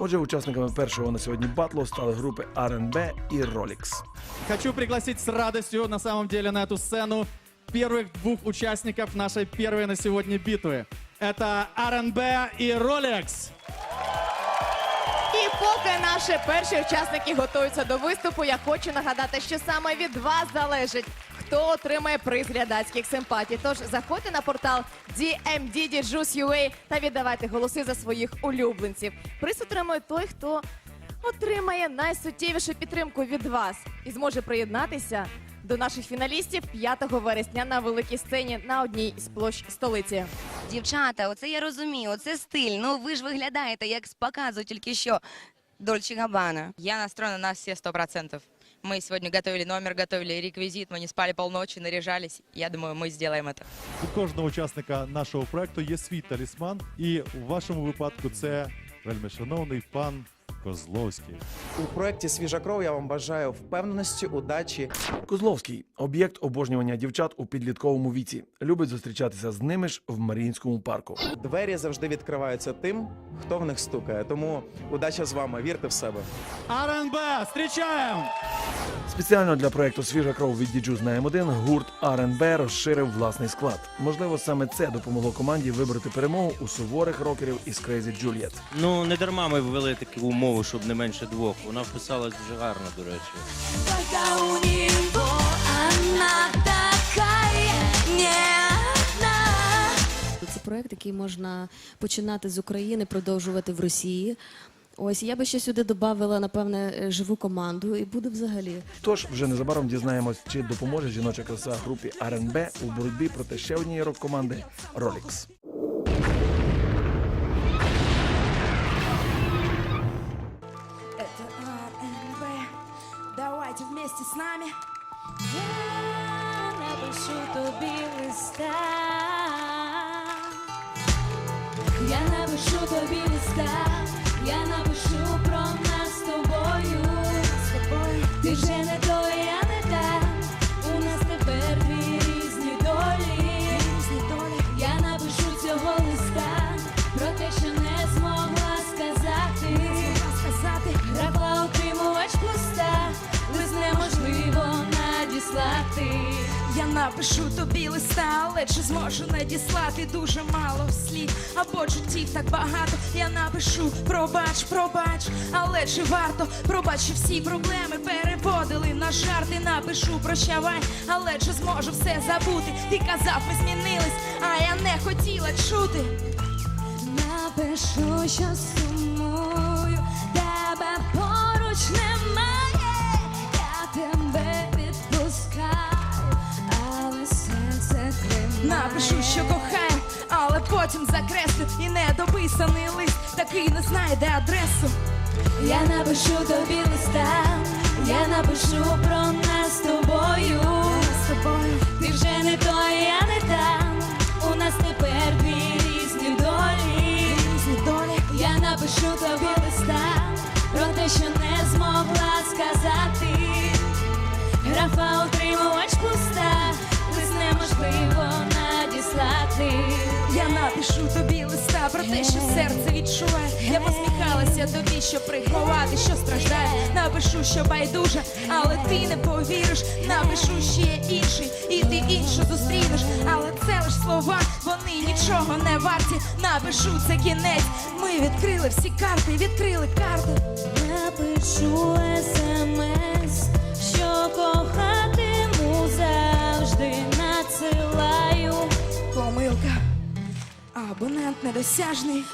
Отже, учасниками першого на сьогодні батлу стали групи R&B і Rolex. Хочу пригласить с радостью, на самом деле, на эту сцену первых двух участников нашей первой на сегодня битвы. Это R&B и Rolex. І поки наші перші учасники готуються до виступу, я хочу нагадати, що саме від вас залежить, хто отримає приз глядацьких симпатій. Тож заходьте на портал DMDDJuice.ua та віддавайте голоси за своїх улюбленців. Приз отримує той, хто отримає найсуттєвішу підтримку від вас і зможе приєднатися до наших фіналістів 5 вересня на великій сцені на одній з площ столиці. Дівчата, оце я розумію, оце стиль. Ну ви ж виглядаєте як з показу тільки що. Дольче Габана. Я настроена на все сто процентов. Мы сегодня готовили номер, готовили реквизит, мы не спали полночи, наряжались. Я думаю, мы сделаем это. У кожного учасника нашого проекту є свій талісман, і в вашому випадку це вельми шановний пан Козловський. У проєкті Свіжа кров я вам бажаю впевненості, удачі Козловський об'єкт обожнювання дівчат у підлітковому віці. Любить зустрічатися з ними ж в Маріїнському парку. Двері завжди відкриваються тим, хто в них стукає. Тому удача з вами, вірте в себе. РНБ! встречаем! Спеціально для проекту Свіжа кров від Діджу знаємо один гурт R&B розширив власний склад. Можливо, саме це допомогло команді вибрати перемогу у суворих рокерів із Crazy Juliet. Ну, не дарма ми ввели таку умову, щоб не менше двох. Вона вписалась дуже гарно, до речі. Це проект, який можна починати з України, продовжувати в Росії. Ось я би ще сюди додавала, напевне, е, живу команду, і буде взагалі. Тож вже незабаром дізнаємось, чи допоможе жіноча краса групі R&B у боротьбі проти ще однієї рок-команди Rolex. Это РНБ. Давайте вместе с нами. Я напишу тобі листа. Я напишу тобі листа. Я напишу про нас напишу тобі листа, але чи зможу надіслати дуже мало слів або чуттів так багато. Я напишу пробач, пробач, але чи варто пробач, всі проблеми переводили на жарти. Напишу прощавай, але чи зможу все забути? Ти казав, ми змінились, а я не хотіла чути. Напишу, що сумую, тебе поруч немає, Напишу, що кохаю, але потім закреслю і недописаний лист такий не знайде адресу. Я напишу тобі листа, я напишу про нас з тобою. З тобою Ти вже не той, я не та. У нас тепер дві різні долі. різні долі. Я напишу тобі листа про те, що не змогла сказати. Графа утримувач пуста, Я напишу тобі листа про те, що серце відчуває. Я посміхалася тобі, що приховати, що страждає. Напишу, що байдуже, але ти не повіриш. Напишу ще інший, і ти іншу зустрінеш. Але це лиш слова, вони нічого не варті. Напишу це кінець. Ми відкрили всі карти, відкрили карти. Напишу Абонент недосяжний.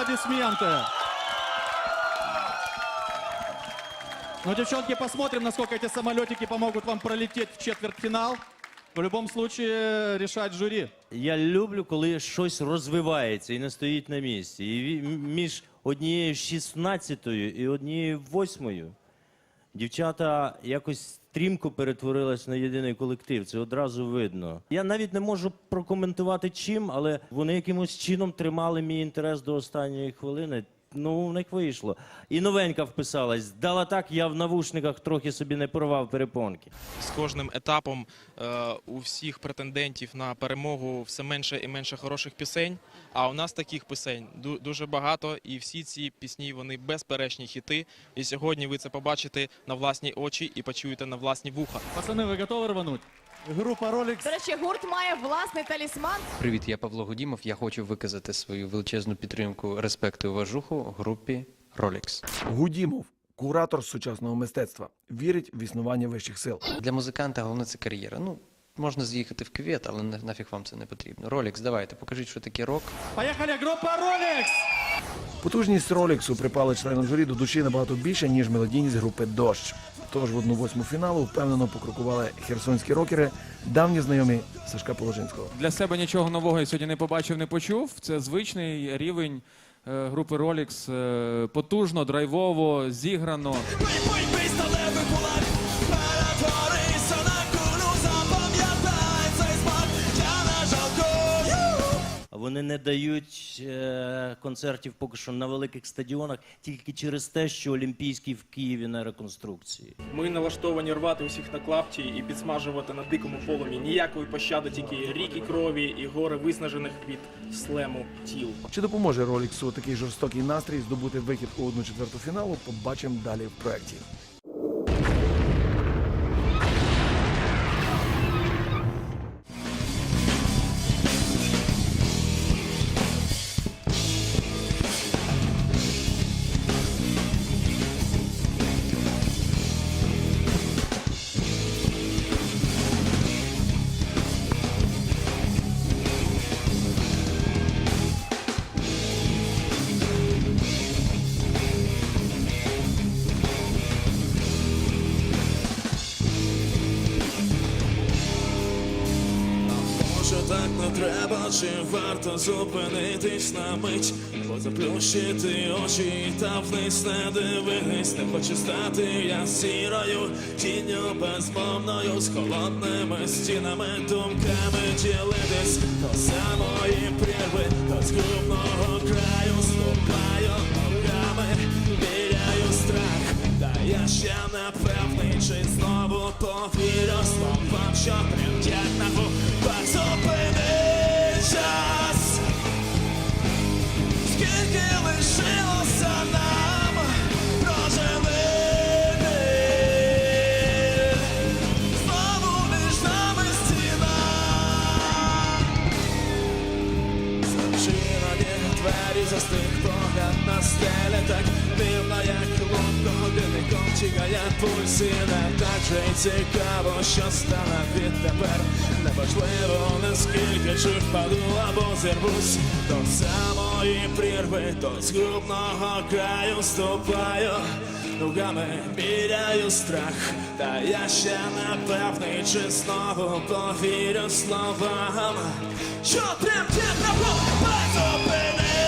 Аплодисменты. Ну, девчонки, посмотрим, насколько эти самолетики помогут вам пролететь в четвертьфинал. В любом случае, решать жюри. Я люблю, коли щось розвивається і не стоїть на місці. І ві- між однією 16-ю і однією 8-ю дівчата якось стрімко перетворились на єдиний колектив. Це одразу видно. Я навіть не можу прокоментувати чим, але вони якимось чином тримали мій інтерес до останньої хвилини Ну, у них вийшло. І новенька вписалась. Дала так, я в навушниках трохи собі не порвав перепонки. з кожним етапом е, у всіх претендентів на перемогу все менше і менше хороших пісень. А у нас таких пісень ду- дуже багато, і всі ці пісні вони безперечні хіти. І сьогодні ви це побачите на власні очі і почуєте на власні вуха. Пацаны, вы готовы рвануть? Група Rolex До речі, гурт має власний талісман. Привіт, я Павло Гудімов. Я хочу виказати свою величезну підтримку, респект і уважуху групі Rolex. Гудімов, куратор сучасного мистецтва, вірить в існування вищих сил. Для музиканта головне це кар'єра. Ну, можна з'їхати в кювет, але на- нафіг вам це не потрібно. Rolex, давайте, покажіть, що таке рок. Поехали, группа Rolex! Потужність Роліксу припала членам журі до душі набагато більше, ніж мелодійність групи Дощ. Тож в одну восьму фіналу впевнено покрокували херсонські рокери, давні знайомі Сашка Положинського. Для себе нічого нового я сьогодні не побачив, не почув. Це звичний рівень е, групи Rolex. Е, потужно, драйвово, зіграно. Вони не дають е, концертів поки що на великих стадіонах тільки через те, що Олімпійський в Києві на реконструкції. Ми налаштовані рвати усіх на клапті і підсмажувати на дикому полумі. Ніякої пощади, тільки ріки крові і гори виснажених від слему тіл. Чи допоможе Роліксу такий жорстокий настрій здобути вихід у одну четверту фіналу? Побачимо далі в проєкті. Треба, чи варто зупинитись на мить, або заплющити очі та вниз не дивитись, не хочу стати я сірою, тінню безмовною, з холодними стінами, думками ділитись. До самої прірви, до згубного краю, ступаю ногами, віряю страх, та я ще не певний, чи знову повірю словам, що годинником чекає пульс і не так же й цікаво, що стане відтепер Неважливо, наскільки чи впаду або зірвусь До самої прірви, до згубного краю ступаю Ногами міряю страх, та я ще не певний, чи знову повірю словам, що тремтять на поле зупини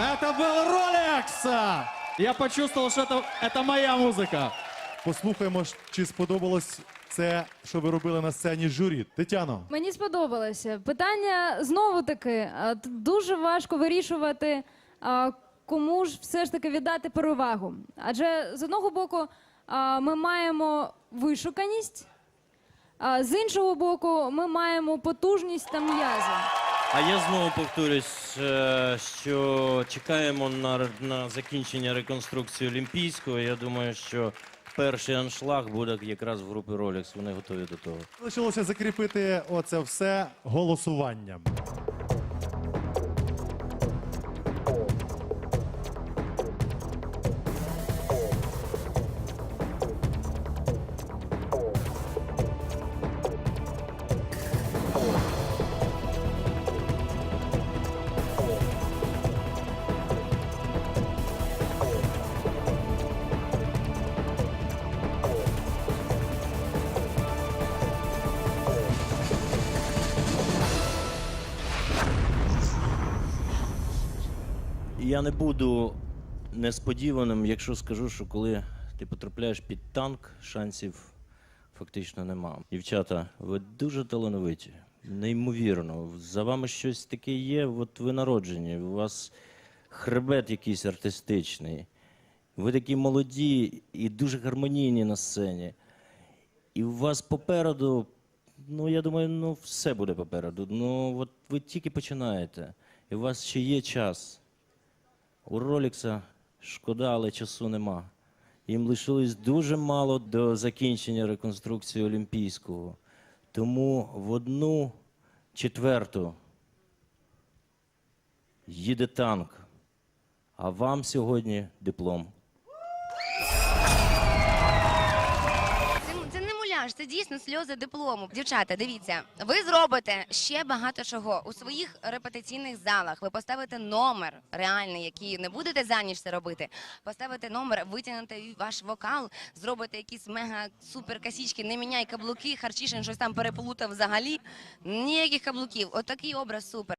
Это был Rolex! Я почувствовал, что это, это моя музыка. Послухаємо, ж, чи сподобалось це, що ви робили на сцені з журі. Тетяно. Мені сподобалося. Питання знову таки а, т- дуже важко вирішувати, а, кому ж все ж таки віддати перевагу. Адже з одного боку а, ми маємо вишуканість, а з іншого боку, ми маємо потужність та м'язи. А я знову повторюсь, е, що чекаємо на, на закінчення реконструкції Олімпійського. Я думаю, що перший аншлаг буде якраз в групі Rolex. Вони готові до того. Залишилося закріпити оце все голосуванням. Я не буду несподіваним, якщо скажу, що коли ти потрапляєш під танк, шансів фактично нема. Дівчата, ви дуже талановиті, неймовірно. За вами щось таке є, от ви народжені, у вас хребет якийсь артистичний. Ви такі молоді і дуже гармонійні на сцені. І у вас попереду, ну я думаю, ну все буде попереду. Ну от ви тільки починаєте, і у вас ще є час. У Ролікса шкода, але часу нема. Їм лишилось дуже мало до закінчення реконструкції Олімпійського. Тому в одну четверту їде танк. А вам сьогодні диплом. Це це дійсно сльози диплому. Дівчата, дивіться, ви зробите ще багато чого у своїх репетиційних залах. Ви поставите номер реальний, який не будете за ніч це робити. Поставите номер, витягнете ваш вокал, зробите якісь мега супер касічки, не міняй каблуки, харчишин щось там переплутав взагалі. Ніяких каблуків. Отакий образ супер.